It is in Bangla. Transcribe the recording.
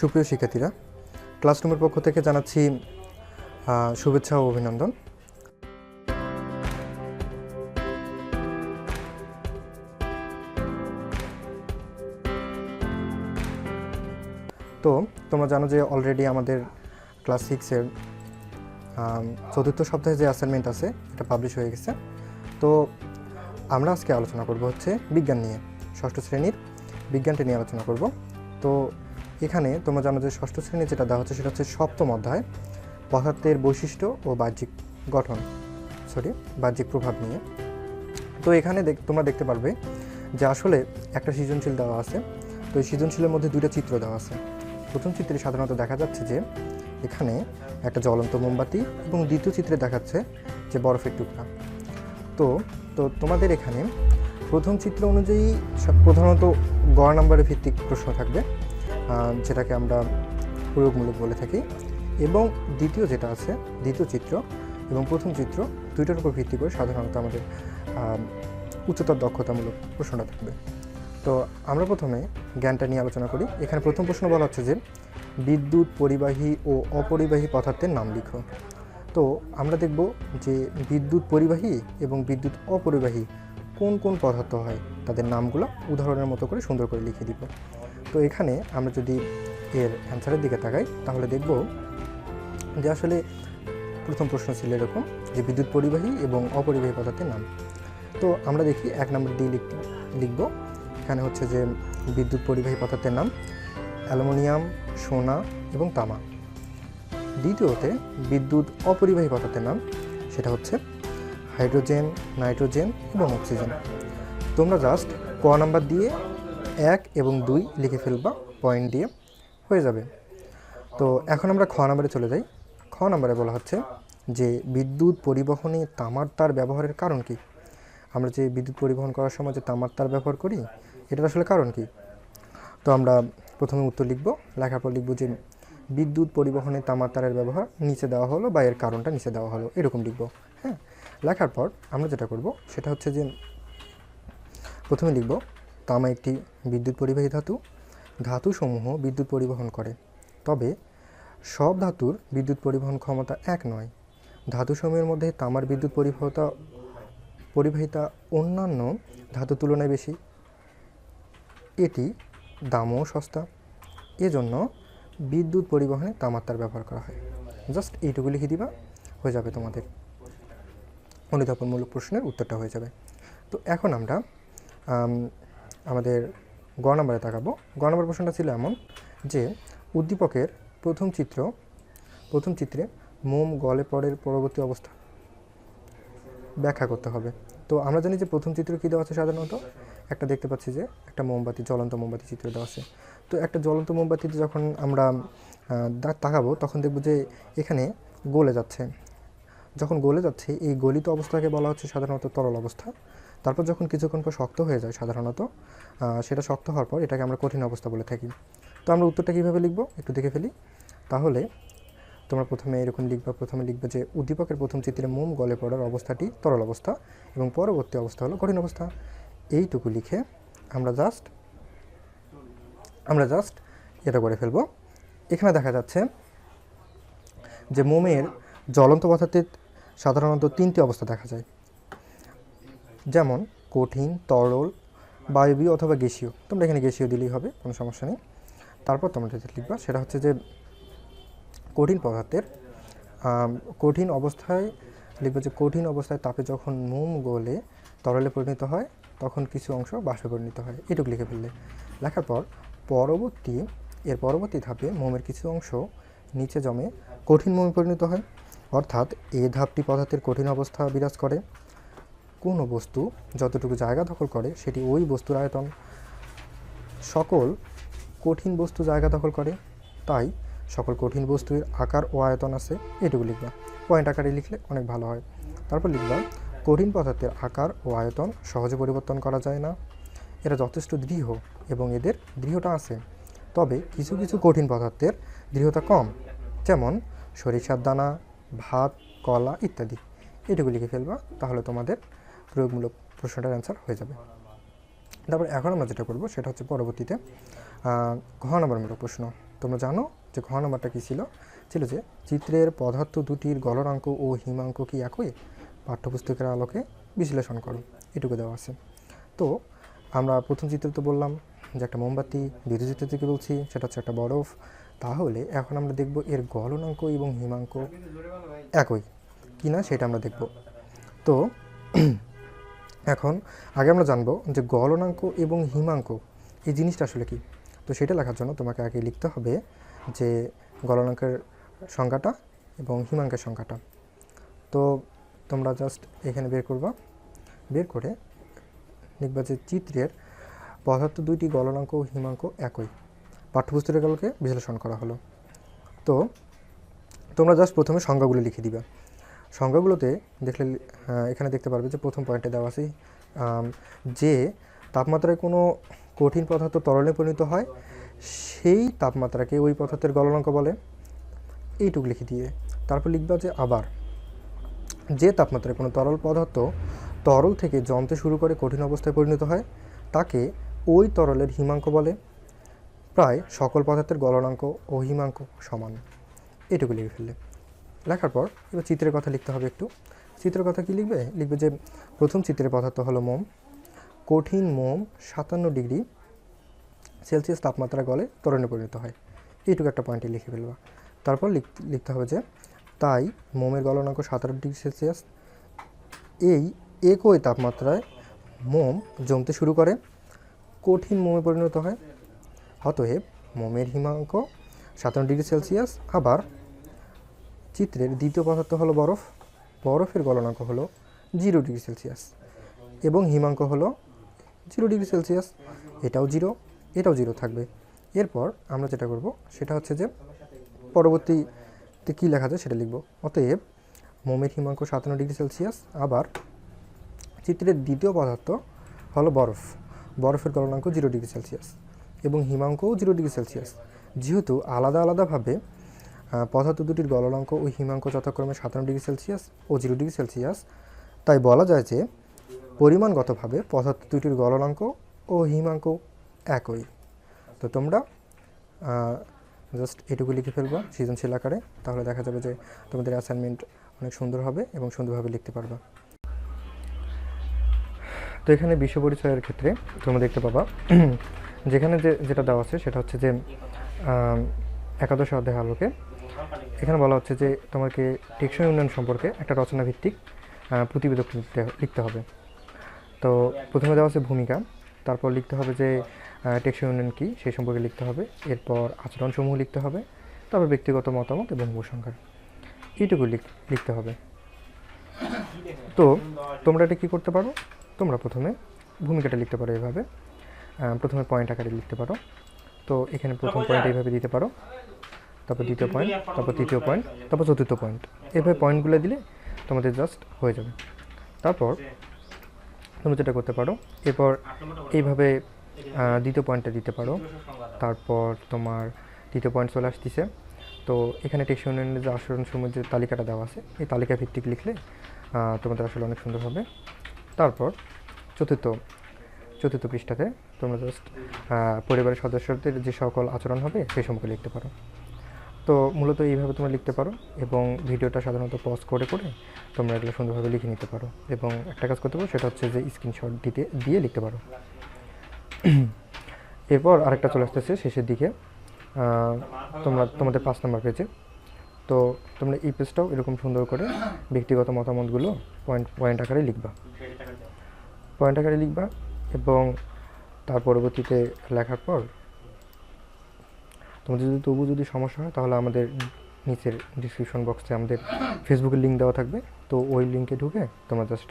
সুপ্রিয় শিক্ষার্থীরা ক্লাসরুমের পক্ষ থেকে জানাচ্ছি শুভেচ্ছা ও অভিনন্দন। তো, তোমরা জানো যে অলরেডি আমাদের ক্লাস সিক্সের চতুর্থ সপ্তাহে যে অ্যাসাইনমেন্ট আছে, এটা পাবলিশ হয়ে গেছে। তো, আমরা আজকে আলোচনা করব হচ্ছে বিজ্ঞান নিয়ে, ষষ্ঠ শ্রেণির বিজ্ঞানটা নিয়ে আলোচনা করব। তো এখানে তোমরা জানো যে ষষ্ঠ শ্রেণির যেটা দেওয়া হচ্ছে সেটা হচ্ছে সপ্তম অধ্যায়, পদার্থের বৈশিষ্ট্য ও বাহ্যিক গঠন সরি বাহ্যিক প্রভাব নিয়ে। তো এখানে তোমরা দেখতে পারবে যে আসলে একটা সৃজনশীল দেওয়া আছে, তো এই সৃজনশীলের মধ্যে দুইটা চিত্র দেওয়া আছে। প্রথম চিত্রে সাধারণত দেখা যাচ্ছে যে এখানে একটা জ্বলন্ত মোমবাতি এবং দ্বিতীয় চিত্রে দেখাচ্ছে যে বরফের টুকরা। তো তো তোমাদের এখানে প্রথম চিত্র অনুযায়ী প্রধানত গড় নাম্বারের ভিত্তিক প্রশ্ন থাকবে। যেটাকে আমরা প্রয়োগমূলক বলে থাকি। এবং দ্বিতীয় যেটা আছে, দ্বিতীয় চিত্র এবং প্রথম চিত্র, দুইটার উপর ভিত্তি করে সাধারণত আমাদের উচ্চতর দক্ষতামূলক প্রশ্নটা থাকবে। তো আমরা প্রথমে জ্ঞানটা নিয়ে আলোচনা করি। এখানে প্রথম প্রশ্ন বলা হচ্ছে যে, বিদ্যুৎ পরিবাহী ও অপরিবাহী পদার্থের নাম লিখো। তো আমরা দেখব যে বিদ্যুৎ পরিবাহী এবং বিদ্যুৎ অপরিবাহী কোন কোন পদার্থ হয়, তাদের নামগুলো উদাহরণের মতো করে সুন্দর করে লিখে দিব। তো এখানে আমরা যদি এর অ্যান্সারের দিকে তাকাই, তাহলে দেখব যে আসলে প্রথম প্রশ্ন ছিল এরকম যে বিদ্যুৎ পরিবাহী এবং অপরিবাহী পদার্থের নাম। তো আমরা দেখি এক নম্বর দিয়ে লিখ লিখব। এখানে হচ্ছে যে বিদ্যুৎ পরিবাহী পদার্থের নাম অ্যালুমিনিয়াম, সোনা এবং তামা। দ্বিতীয়তে বিদ্যুৎ অপরিবাহী পদার্থের নাম, সেটা হচ্ছে হাইড্রোজেন, নাইট্রোজেন এবং অক্সিজেন। তোমরা জাস্ট ক নাম্বার দিয়ে এক এবং দুই লিখে ফেলবা পয়েন্ট দিয়ে হয়ে যাবে। তো এখন আমরা খ নাম্বারে চলে যাই। খ নাম্বারে বলা হচ্ছে যে বিদ্যুৎ পরিবহনে তামার তার ব্যবহারের কারণ কি? আমরা যে বিদ্যুৎ পরিবহন করার সময় যে তামার তার ব্যবহার করি, এটার আসলে কারণ কি? তো আমরা প্রথমে উত্তর লিখব। লেখার পর লিখব যে বিদ্যুৎ পরিবহনে তামার তারের ব্যবহার নিচে দেওয়া হলো বা এর কারণটা নিচে দেওয়া হলো, এরকম লিখব হ্যাঁ? লেখার পর আমরা যেটা করব, সেটা হচ্ছে যে প্রথমে লিখব তামা একটি বিদ্যুৎ পরিবাহী ধাতু। ধাতুসমূহ বিদ্যুৎ পরিবহন করে। তবে সব ধাতুর বিদ্যুৎ পরিবহন ক্ষমতা এক নয়। ধাতুসমূহের মধ্যে তামার বিদ্যুৎ পরিবাহতা পরিবাহিতা অন্যান্য ধাতুর তুলনায় বেশি। এটি দামও সস্তা। এজন্য বিদ্যুৎ পরিবহনে তামার তার ব্যবহার করা হয়। জাস্ট এইটুকু লিখে দিবা হয়ে যাবে তোমাদের। অনুধাপনমূলক প্রশ্নের উত্তরটা হয়ে যাবে। তো এখন আমরা আম, আমাদের গ নম্বরে তাকাবো। গ নম্বর প্রশ্নটা ছিল এমন যে, উদ্দীপকের প্রথম চিত্র, প্রথম চিত্রে মোম গলে পড়ের পরবর্তী অবস্থা ব্যাখ্যা করতে হবে। তো আমরা জানি যে প্রথম চিত্র কী দেওয়া আছে সাধারণত? একটা দেখতে পাচ্ছি যে একটা মোমবাতি, জ্বলন্ত মোমবাতি চিত্র দেওয়া আছে। তো একটা জ্বলন্ত মোমবাতিতে যখন আমরা তাকাবো, তখন দেখব যে এখানে গলে যাচ্ছে। যখন গলে যাচ্ছে, এই গলিত অবস্থাকে বলা হচ্ছে সাধারণত তরল অবস্থা। তারপর যখন কিছুক্ষণ পর শক্ত হয়ে যায় সাধারণত সেটা শক্ত হওয়ার পর এটাকে আমরা কঠিন অবস্থা বলে থাকি। তো আমরা উত্তরটা কীভাবে লিখব? একটু দেখে ফেলি। তাহলে তোমরা প্রথমে এরকম লিখবা, প্রথমে লিখবে যে উদ্দীপকের প্রথম চিত্রে মোম, গলে পড়ার অবস্থাটি তরল অবস্থা এবং পরবর্তী অবস্থা হলো কঠিন অবস্থা। এইটুকু লিখে আমরা জাস্ট আমরা জাস্ট এটা করে ফেলব। এখানে দেখা যাচ্ছে যে মোমের জ্বলন্ত পদার্থের সাধারণত তিনটি অবস্থা দেখা যায়। যেমন কঠিন, তরল, বায়বীয় অথবা গ্যাসীয়। তোমরা এখানে গ্যাসীয় দিলেই হবে, কোনো সমস্যা নেই। তারপর তোমরা যেটা লিখবা, সেটা হচ্ছে যে কঠিন পদার্থের কঠিন অবস্থায় লিখবে যে কঠিন অবস্থায় তাপে যখন মোম গলে তরলে পরিণত হয়, তখন কিছু অংশ বাষ্পে পরিণত হয়। এটুকু লিখে ফেললে। লেখার পর পরবর্তী, এর পরবর্তী ধাপে মোমের কিছু অংশ নিচে জমে কঠিন মোমে পরিণত হয়। অর্থাৎ এই ধাপটি পদার্থের কঠিন অবস্থা বিরাজ করে। কোনো বস্তু যতটুকু জায়গা দখল করে, সেটি ওই বস্তুর আয়তন। সকল কঠিন বস্তু জায়গা দখল করে, তাই সকল কঠিন বস্তুর আকার ও আয়তন আছে। এটুকু লিখবা। পয়েন্ট আকারে লিখলে অনেক ভালো হয়। তারপর লিখবা, কঠিন পদার্থের আকার ও আয়তন সহজে পরিবর্তন করা যায় না। এরা যথেষ্ট দৃঢ় এবং এদের দৃঢ়তা আছে। তবে কিছু কিছু কঠিন পদার্থের দৃঢ়তা কম, যেমন সরিষার দানা, ভাত, কলা ইত্যাদি। এটুকু লিখে ফেলবা, তাহলে তোমাদের প্রয়োগমূলক প্রশ্নটার অ্যান্সার হয়ে যাবে। তারপর এখন আমরা যেটা করব সেটা হচ্ছে পরবর্তীতে ঘ নম্বরমূলক প্রশ্ন। তোমরা জানো যে ঘ নাম্বারটা কী ছিল? ছিল যে চিত্রের পদার্থ দুটির গলনাঙ্ক ও হিমাঙ্ক কি একই? পাঠ্যপুস্তকের আলোকে বিশ্লেষণ করো। এটুকু দেওয়া আছে। তো আমরা প্রথম চিত্রে তো বললাম যে একটা মোমবাতি, দ্বিতীয় চিত্র থেকে বলছি, সেটা হচ্ছে একটা বরফ। তাহলে এখন আমরা দেখব এর গলনাঙ্ক এবং হিমাঙ্ক একই। কি না সেটা আমরা দেখব। তো এখন আগে আমরা জানব যে গলনাঙ্ক এবং হিমাঙ্ক, এই জিনিসটা আসলে কি? তো সেটা লেখার জন্য তোমাকে আগে লিখতে হবে যে গলনাঙ্কের সংখ্যাটা এবং হিমাঙ্কের সংখ্যাটা তো তোমরা জাস্ট এখানে বের করবা। বের করে লিখবা যে চিত্রের পদার্থ দুইটি গলনাঙ্ক ও হিমাঙ্ক একই। পাঠ্যপুস্তকের গলকে বিশ্লেষণ করা হলো। তো তোমরা জাস্ট প্রথমে সংখ্যাগুলো লিখে দিবা। সংখ্যাগুলোতে দেখলে এখানে দেখতে পারবে যে প্রথম পয়েন্টে দেওয়া আছে যে তাপমাত্রায় কোনো কঠিন পদার্থ তরলে পরিণত হয়, সেই তাপমাত্রাকে ওই পদার্থের গলনাঙ্ক বলে। এইটুকু লিখে দিয়ে তারপর লিখবা যে আবার, যে তাপমাত্রায় কোনো তরল পদার্থ তরল থেকে জমতে শুরু করে কঠিন অবস্থায় পরিণত হয়, তাকে ওই তরলের হিমাঙ্ক বলে। প্রায় সকল পদার্থের গলনাঙ্ক ও হিমাঙ্ক সমান। এটুকু লিখে ফেললে। লেখার পর এবার চিত্রের কথা লিখতে হবে একটু। চিত্রের কথা কি লিখবে? লিখবে যে প্রথম চিত্রের পদার্থ হলো মোম। কঠিন মোম সাতান্ন ডিগ্রি সেলসিয়াস তাপমাত্রা গলে তরণে পরিণত হয়। এইটুকু একটা পয়েন্টে লিখে ফেলবা। তারপর লিখ- লিখতে হবে যে তাই মোমের গলনাঙ্ক সাতান্ন ডিগ্রি সেলসিয়াস। এই একই তাপমাত্রায় মোম জমতে শুরু করে, কঠিন মোমে পরিণত হয়। অতএব মোমের হিমাঙ্ক সাতান্ন ডিগ্রি সেলসিয়াস, আবার চিত্রের দ্বিতীয় পদার্থ হলো বরফ। বরফের গলনাঙ্ক হলো জিরো ডিগ্রি সেলসিয়াস এবং হিমাঙ্ক হলো জিরো ডিগ্রি সেলসিয়াস। এটাও জিরো এটাও জিরো থাকবে। এরপর আমরা যেটা করব সেটা হচ্ছে যে পরবর্তীতে কী লেখা যায় সেটা লিখব। অতএব মোমের হিমাঙ্ক সাতান্ন ডিগ্রি সেলসিয়াস, আবার চিত্রের দ্বিতীয় পদার্থ হলো বরফ। বরফের গলনাঙ্ক জিরো ডিগ্রি সেলসিয়াস এবং হিমাঙ্কও জিরো ডিগ্রি সেলসিয়াস। যেহেতু আলাদা আলাদাভাবে পদার্থ দুটির গলনাঙ্ক ও হিমাঙ্ক যথাক্রমে সাতান্ন ডিগ্রি সেলসিয়াস ও জিরো ডিগ্রি সেলসিয়াস। তাই বলা যায় যে পরিমাণগতভাবে পদার্থ দুটির গলনাঙ্ক ও হিমাঙ্ক একই। তো তোমরা জাস্ট এটুকু লিখে ফেলবা সৃজনশীল আকারে, তাহলে দেখা যাবে যে তোমাদের অ্যাসাইনমেন্ট অনেক সুন্দর হবে এবং সুন্দরভাবে লিখতে পারবা। তো এখানে বিশ্ব পরিচয়ের ক্ষেত্রে তোমরা দেখতে পাবা, যেখানে যে, যেটা দেওয়া আছে সেটা হচ্ছে যে একাদশ অধ্যায় আলোকে এখানে বলা হচ্ছে যে তোমাকে টেকসই উন্নয়ন সম্পর্কে একটা রচনা ভিত্তিক প্রতিবেদক লিখতে লিখতে হবে। তো প্রথমে দেওয়া আছে ভূমিকা তারপর লিখতে হবে যে টেকসই উন্নয়ন কী সেই সম্পর্কে লিখতে হবে এরপর আচরণসমূহ লিখতে হবে তারপর ব্যক্তিগত মতামত এবং উপসংহার এইটুকু লিখ- লিখতে হবে। তো তোমরা এটা কী করতে পারো? তোমরা প্রথমে ভূমিকাটা লিখতে পারো এভাবে। প্রথমে পয়েন্ট আকারে লিখতে পারো। তো এখানে প্রথম পয়েন্ট এইভাবে দিতে পারো। তারপর দ্বিতীয় পয়েন্ট তারপর তৃতীয় পয়েন্ট তারপর চতুর্থ পয়েন্ট এভাবে পয়েন্টগুলো দিলে তোমাদের জাস্ট হয়ে যাবে। তারপর তোমরা যেটা করতে পারো এরপর এইভাবে দ্বিতীয় পয়েন্টটা দিতে পারো। তারপর তোমার তৃতীয় পয়েন্ট চলে আসতেছে। তো এখানে টেকসই উন্নয়নের যে আচরণ সময়ের যে তালিকাটা দেওয়া আছে এই তালিকা ভিত্তিক লিখলে তোমাদের আসলে অনেক সুন্দর হবে। তারপর চতুর্থ চতুর্থ পৃষ্ঠাতে তোমরা জাস্ট পরিবারের সদস্যদের যে সকল আচরণ হবে সেই সম্পর্কে লিখতে পারো। তো মূলত এইভাবে তোমরা লিখতে পারো এবং ভিডিওটা সাধারণত পজ করে করে তোমরা এগুলো সুন্দরভাবে লিখে নিতে পারো এবং একটা কাজ করতে পারো, সেটা হচ্ছে যে স্ক্রিনশট দিতে, দিয়ে লিখতে পারো। এরপর আরেকটা চলে আসতেছে শেষের দিকে। তোমরা, তোমাদের পাঁচ নম্বর পেজে তো তোমরা এই পেজটাও এরকম সুন্দর করে ব্যক্তিগত মতামতগুলো পয়েন্ট পয়েন্ট আকারে লিখবা। পয়েন্ট আকারে লিখবা এবং তার পরবর্তীতে লেখার পর তোমাদের যদি তবু যদি সমস্যা হয়, তাহলে আমাদের নিচের ডিসক্রিপশন বক্সে আমাদের ফেসবুকের লিঙ্ক দেওয়া থাকবে। তো ওই লিঙ্কে ঢুকে তোমরা জাস্ট